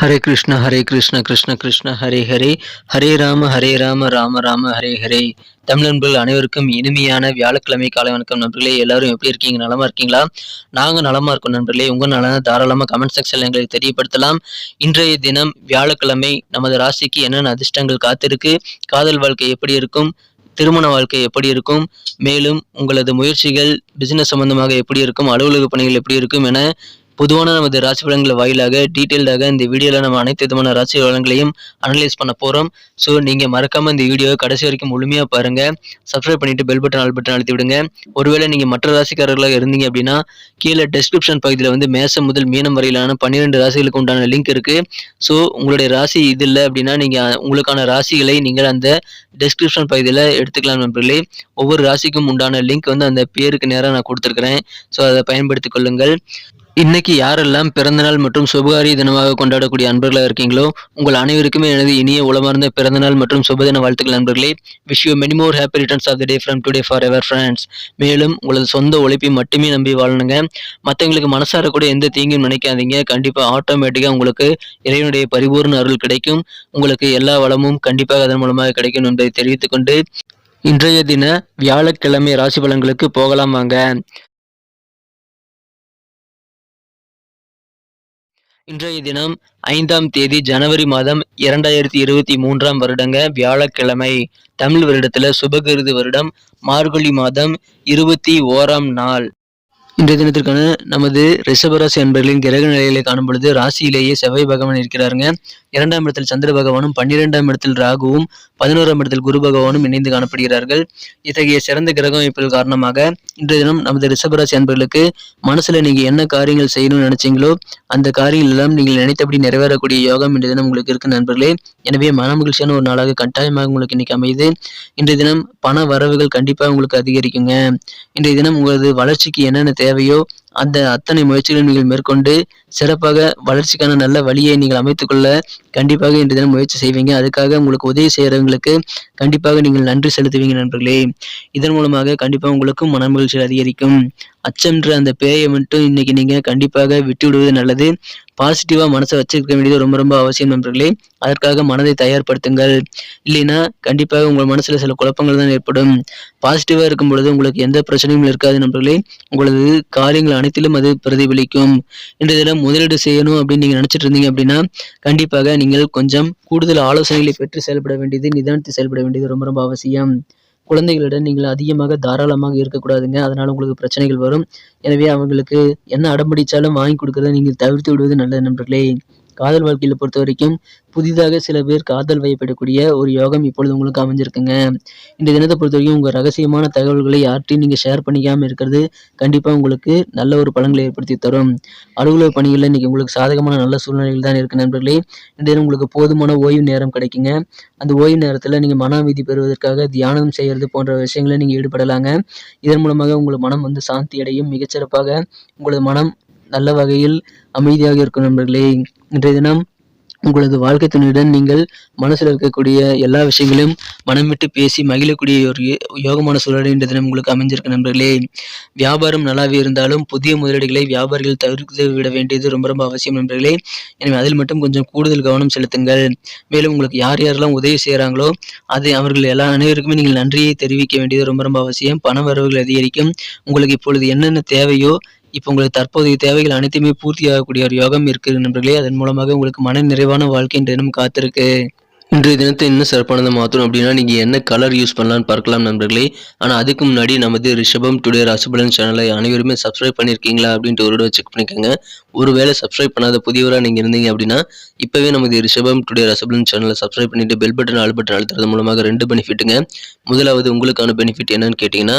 ஹரே கிருஷ்ண ஹரே கிருஷ்ண கிருஷ்ண கிருஷ்ண ஹரே ஹரே. ஹரே ராம ஹரே ராம ராம ராம ஹரே ஹரே. தமிழ் நண்பர்கள் அனைவருக்கும் இனிமையான வியாழக்கிழமை காலை வணக்கம் நண்பர்களே. எல்லாரும் எப்படி இருக்கீங்க? நலமா இருக்கீங்களா? நாங்க நலமா இருக்கோம் நண்பர்களே. உங்க நலன தாராளமா கமெண்ட் செக்ஷன்ல எங்களுக்கு தெரியப்படுத்தலாம். இன்றைய தினம் வியாழக்கிழமை நமது ராசிக்கு என்னென்ன அதிர்ஷ்டங்கள் காத்திருக்கு? காதல் வாழ்க்கை எப்படி இருக்கும்? திருமண வாழ்க்கை எப்படி இருக்கும்? மேலும் உங்களது முயற்சிகள் பிசினஸ் சம்பந்தமாக எப்படி இருக்கும்? அலுவலக பணிகள் எப்படி இருக்கும் என பொதுவான நமது ராசி பலன்கள் வாயிலாக டீட்டெயில்டாக இந்த வீடியோவில் நம்ம அனைத்து விதமான ராசி பலன்களையும் அனலைஸ் பண்ண போகிறோம் ஸோ நீங்கள் மறக்காமல் இந்த வீடியோவை கடைசி வரைக்கும் முழுமையாக பாருங்கள் சப்ஸ்கிரைப் பண்ணிவிட்டு பெல் பட்டன் ஆல் பட்டன் அழுத்தி விடுங்க. ஒருவேளை நீங்கள் மற்ற ராசிக்காரர்களாக இருந்தீங்க அப்படின்னா கீழே டெஸ்கிரிப்ஷன் பகுதியில் வந்து மேசம் முதல் மீனம் வரையிலான பன்னிரெண்டு ராசிகளுக்கு உண்டான லிங்க் இருக்குது ஸோ உங்களுடைய ராசி இது இல்லை அப்படின்னா நீங்கள் உங்களுக்கான ராசிகளை நீங்கள் அந்த டெஸ்கிரிப்ஷன் பகுதியில் எடுத்துக்கலாம் நண்பர்களே. ஒவ்வொரு ராசிக்கும் உண்டான லிங்க் வந்து அந்த பேருக்கு நேராக நான் கொடுத்துருக்குறேன். ஸோ அதை பயன்படுத்திக் கொள்ளுங்கள். இன்னைக்கு யாரெல்லாம் பிறந்தநாள் மற்றும் சுபகாரிய தினமாக கொண்டாடக்கூடிய அன்பர்களாக இருக்கீங்களோ உங்கள் அனைவருக்குமே எனது இனிய உளமார்ந்த பிறந்தநாள் மற்றும் சுபதின வாழ்த்துக்கள் நண்பர்களே. Wish you many more happy returns of the day from today forever friends மேலும் உங்களது சொந்த உழைப்பை மட்டுமே நம்பி வாழணுங்க. மற்றவங்களுக்கு மனசார கூட எந்த தீங்கும் நினைக்காதீங்க. கண்டிப்பாக ஆட்டோமேட்டிக்காக உங்களுக்கு இறைவனுடைய பரிபூர்ண அருள் கிடைக்கும். உங்களுக்கு எல்லா வளமும் கண்டிப்பாக அதன் மூலமாக கிடைக்கும் என்பதை தெரிவித்துக்கொண்டு இன்றைய தின வியாழக்கிழமை ராசி பலன்களுக்கு போகலாம் வாங்க. இன்றைய தினம் ஐந்தாம் தேதி ஜனவரி மாதம் இரண்டாயிரத்தி இருபத்தி மூன்றாம் வருடங்க வியாழக்கிழமை. தமிழ் வருடத்துல சுபகிருது வருடம் மார்கழி மாதம் இருபத்தி ஓராம் நாள். இன்றைய தினத்திற்கான நமது ரிஷபராசி அன்பர்களின் கிரக நிலைகளை காணும் பொழுது ராசியிலேயே செவ்வாய் பகவான் இருக்கிறாருங்க. இரண்டாம் இடத்தில் சந்திர பகவானும் பன்னிரெண்டாம் இடத்தில் ராகுவும் பதினோராம் இடத்தில் குரு பகவானும் இணைந்து காணப்படுகிறார்கள். இத்தகைய சிறந்த கிரக அமைப்புகள் காரணமாக இன்றைய தினம் நமது ரிஷபராசி அன்பர்களுக்கு மனசுல நீங்க என்ன காரியங்கள் செய்யணும்னு நினைச்சீங்களோ அந்த காரியங்கள் எல்லாம் நீங்கள் நினைத்தபடி நிறைவேறக்கூடிய யோகம் இன்றைய தினம் உங்களுக்கு இருக்கு நண்பர்களே. எனவே மன மகிழ்ச்சியான ஒரு நாளாக கட்டாயமாக உங்களுக்கு இன்னைக்கு அமையுது. இன்றைய தினம் பண வரவுகள் கண்டிப்பாக உங்களுக்கு அதிகரிக்குங்க. இன்றைய தினம் உங்களது வளர்ச்சிக்கு என்னென்ன தேவையோ அந்த அத்தனை முயற்சிகளையும் நீங்கள் மேற்கொண்டு சிறப்பாக வளர்ச்சிக்கான நல்ல வழியை நீங்கள் அமைத்துக்கொள்ள கண்டிப்பாக இன்று தினம் முயற்சி செய்வீங்க. அதுக்காக உங்களுக்கு உதவி செய்கிறவங்களுக்கு கண்டிப்பாக நீங்கள் நன்றி செலுத்துவீங்க நண்பர்களே. இதன் மூலமாக கண்டிப்பாக உங்களுக்கும் மன மகிழ்ச்சி அதிகரிக்கும். அச்சம்ன்ற அந்த பேயை மட்டும் இன்னைக்கு நீங்க கண்டிப்பாக விட்டு விடுவது நல்லது. பாசிட்டிவாக மனசை வச்சிருக்க வேண்டியது ரொம்ப ரொம்ப அவசியம் நண்பர்களே. அதற்காக மனதை தயார்படுத்துங்கள். இல்லைன்னா கண்டிப்பாக உங்கள் மனசில் சில குழப்பங்கள் தான் ஏற்படும். பாசிட்டிவாக இருக்கும் பொழுது உங்களுக்கு எந்த பிரச்சனையும் இருக்காது நண்பர்களே. உங்களது காரியங்கள் அனைத்திலும் அது பிரதிபலிக்கும். இன்றைய தினம் முதலீடு செய்யணும் அப்படின்னு நீங்க நினைச்சிட்டு இருந்தீங்க அப்படின்னா கண்டிப்பாக நீங்கள் கொஞ்சம் கூடுதல் ஆலோசனைகளை பெற்று செயல்பட வேண்டியது நிதானித்து செயல்பட வேண்டியது ரொம்ப ரொம்ப அவசியம். குழந்தைகளிடம் நீங்கள் அதிகமாக தாராளமாக இருக்கக்கூடாதுங்க. அதனால உங்களுக்கு பிரச்சனைகள் வரும். எனவே அவங்களுக்கு என்ன அடம்பிடிச்சாலும் வாங்கி கொடுக்கறத நீங்கள் தவிர்த்து விடுவது நல்லது நண்பர்களே. காதல் வாழ்க்கையில பொறுத்த வரைக்கும் புதிதாக சில பேர் காதல் வயப்படக்கூடிய ஒரு யோகம் இப்பொழுது உங்களுக்கு அமைஞ்சிருக்குங்க. இந்த தினத்தை பொறுத்த வரைக்கும் உங்கள் ரகசியமான தகவல்களை யார்ட்டையும் நீங்கள் ஷேர் பண்ணிக்காமல் இருக்கிறது கண்டிப்பாக உங்களுக்கு நல்ல ஒரு பலன்களை ஏற்படுத்தி தரும். அலுவலக பணிகளில் இன்னைக்கு உங்களுக்கு சாதகமான நல்ல சூழ்நிலைகள் தான் இருக்கு நண்பர்களே. இந்த தினம் உங்களுக்கு போதுமான ஓய்வு நேரம் கிடைக்குங்க. அந்த ஓய்வு நேரத்தில் நீங்கள் மன அமைதி பெறுவதற்காக தியானம் செய்கிறது போன்ற விஷயங்களை நீங்கள் ஈடுபடலாங்க. இதன் மூலமாக உங்கள் மனம் வந்து சாந்தி அடையும். மிகச்சிறப்பாக உங்களது மனம் நல்ல வகையில் அமைதியாக இருக்கும் நண்பர்களே. இன்றைய தினம் உங்களது வாழ்க்கை துணையுடன் நீங்கள் மனசில் இருக்கக்கூடிய எல்லா விஷயங்களையும் மனம் விட்டு பேசி மகிழக்கூடிய ஒரு யோகமான சூழல் இன்றைய தினம் உங்களுக்கு அமைஞ்சிருக்கு நண்பர்களே. வியாபாரம் நல்லாவே இருந்தாலும் புதிய முதலீடுகளை வியாபாரிகள் தவிர்த்து விட வேண்டியது ரொம்ப ரொம்ப அவசியம் நண்பர்களே. எனவே அதில் மட்டும் கொஞ்சம் கூடுதல் கவனம் செலுத்துங்கள். மேலும் உங்களுக்கு யார் யாரெல்லாம் உதவி செய்கிறாங்களோ அது அவர்கள் எல்லா அனைவருக்குமே நீங்கள் நன்றியை தெரிவிக்க வேண்டியது ரொம்ப ரொம்ப அவசியம். பண வரவுகள் அதிகரிக்கும். உங்களுக்கு இப்பொழுது என்னென்ன தேவையோ இப்போ உங்களுக்கு தற்போதைய தேவைகள் அனைத்துமே பூர்த்தியாகக்கூடிய ஒரு யோகம் இருக்குது நண்பர்களே. அதன் மூலமாக உங்களுக்கு மன நிறைவான வாழ்க்கை தினம் காத்திருக்கு. இன்றைய தினத்தை இன்னும் சிறப்பானதை மாற்றணும் அப்படின்னா நீங்கள் என்ன கலர் யூஸ் பண்ணலாம்னு பார்க்கலாம் நண்பர்களே. ஆனால் அதுக்கு முன்னாடி நமது ரிஷபம் டுடே ராசிபலன் சேனலை அனைவருமே சப்ஸ்கிரைப் பண்ணியிருக்கீங்களா அப்படின்ட்டு ஒரு செக் பண்ணிக்கோங்க. ஒருவேளை சப்ஸ்கிரைப் பண்ணாத புதியவராக நீங்கள் இருந்தீங்க அப்படின்னா இப்போவே நமது ரிஷபம் டுடே ரசபலன் சேனலை சப்ஸ்கிரைப் பண்ணிட்டு பெல் பட்டன் ஆல் பட்டன் அழுத்துறது மூலமாக ரெண்டு பெனிஃபிட்டுங்க முதலாவது உங்களுக்கான பெனிஃபிட் என்னன்னு கேட்டிங்கன்னா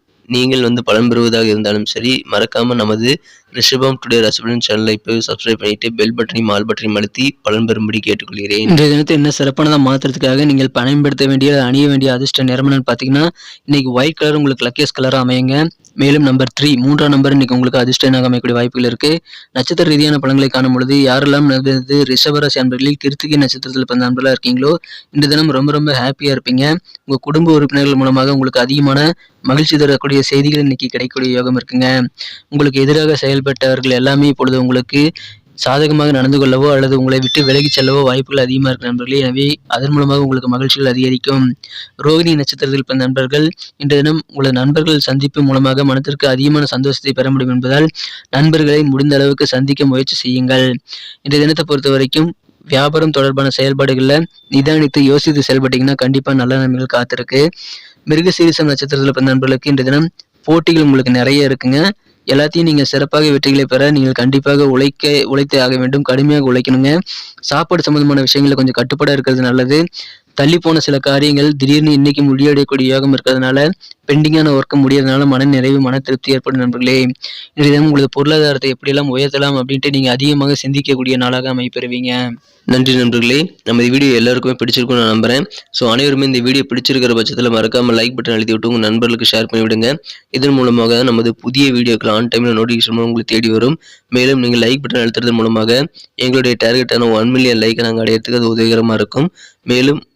நீங்கள் வந்து பலன் பெறுவதாக இருந்தாலும் சரி மறக்காமல் நமது ரிஷபம் டுடே ரசபலன் சேனலை இப்போ சப்ஸ்கிரைப் பண்ணிட்டு பெல் பட்டனையும் ஆல் பட்டனையும் அழுத்தி பலன் பெறும்படி கேட்டுக்கொள்கிறேன். இன்றைய தினத்தை என்ன சிறப்பானதாக மாற்றுறதுக்காக நீங்கள் பயன்படுத்த வேண்டிய அணிய வேண்டிய அதிர்ஷ்ட நிறம் பார்த்தீங்கன்னா இன்னைக்கு ஒயிட் கலர் உங்களுக்கு லக்கியஸ் கலராக அமையுங்க. மேலும் நம்பர் த்ரீ மூன்றாம் நம்பர் இன்னைக்கு உங்களுக்கு அதிர்ஷ்டனாக அமையக்கூடிய வாய்ப்புகள் இருக்கு. நட்சத்திர ரீதியான பலன்களை காணும் பொழுது யாரெல்லாம் நடந்தது ரிஷபராசி அன்பர்களில் கிருத்திகை நட்சத்திரத்தில் பிறந்த அன்பர்களாக இருக்கீங்களோ இந்த தினம் ரொம்ப ரொம்ப ஹாப்பியாக இருப்பீங்க. உங்கள் குடும்ப உறுப்பினர்கள் மூலமாக உங்களுக்கு அதிகமான மகிழ்ச்சி தரக்கூடிய செய்திகள் இன்னைக்கு கிடைக்கக்கூடிய யோகம் இருக்குங்க. உங்களுக்கு எதிராக செயல்பட்டவர்கள் எல்லாமே இப்பொழுது உங்களுக்கு சாதகமாக நடந்து கொள்ளவோ அல்லது உங்களை விட்டு விலகிச் செல்லவோ வாய்ப்புகள் அதிகமாக இருக்கு நண்பர்களே. எனவே அதன் மூலமாக உங்களுக்கு மகிழ்ச்சிகள் அதிகரிக்கும். ரோகிணி நட்சத்திரத்தில் பிறந்த நண்பர்கள் இன்றைய தினம் உங்களது நண்பர்கள் சந்திப்பு மூலமாக மனத்திற்கு அதிகமான சந்தோஷத்தை பெற முடியும் என்பதால் நண்பர்களை முடிந்த அளவுக்கு சந்திக்க முயற்சி செய்யுங்கள். இன்றைய தினத்தை பொறுத்த வரைக்கும் வியாபாரம் தொடர்பான செயல்பாடுகளில் நிதானித்து யோசித்து செயல்பட்டீங்கன்னா கண்டிப்பாக நல்ல நன்மைகள் காத்திருக்கு. மிருகசீரிசம் நட்சத்திரத்தில் பிறந்த நண்பர்களுக்கு இன்றைய தினம் போட்டிகள் உங்களுக்கு நிறைய இருக்குங்க. எல்லாத்தையும் நீங்கள் சிறப்பாக வெற்றிகளை பெற நீங்கள் கண்டிப்பாக உழைக்க உழைத்தே ஆக வேண்டும். கடுமையாக உழைக்கணுங்க. சாப்பாடு சம்மந்தமான விஷயங்களை கொஞ்சம் கட்டுப்பாடாக இருக்கிறது நல்லது. தள்ளி போன சில காரியங்கள் திடீர்னு இன்னைக்கு முடியடையக்கூடிய யோகம் இருக்கிறதுனால பெண்டிங்கான ஒர்க்கு முடியறதுனால மன நிறைவு மன திருப்தி ஏற்படும் நண்பர்களே. இன்றைய தினம் உங்களது பொருளாதாரத்தை எப்படியெல்லாம் உயர்த்தலாம் அப்படின்ட்டு நீங்கள் அதிகமாக சிந்திக்கக்கூடிய நாளாக அமைப்பெறுவீங்க நன்றி நண்பர்களே. நம்ம இந்த வீடியோ எல்லாருக்குமே பிடிச்சிருக்கும்னு நான் நம்புறேன். ஸோ அனைவருமே இந்த வீடியோ பிடிச்சிருக்கிற பட்சத்தில் மறக்காம லைக் பட்டன் அழுத்தி விட்டு உங்கள் நண்பர்களுக்கு ஷேர் பண்ணி விடுங்க. இதன் மூலமாக நமது புதிய வீடியோக்கள் ஆன் டைமில் நோட்டிஃபிகேஷன் உங்களுக்கு தேடி வரும். மேலும் நீங்கள் லைக் பட்டன் அழுத்துறது மூலமாக எங்களுடைய டார்கெட்டான ஒன் மில்லியன் லைக்கை நாங்கள் அடையிறதுக்கு அது உதவிகரமாக இருக்கும். மேலும்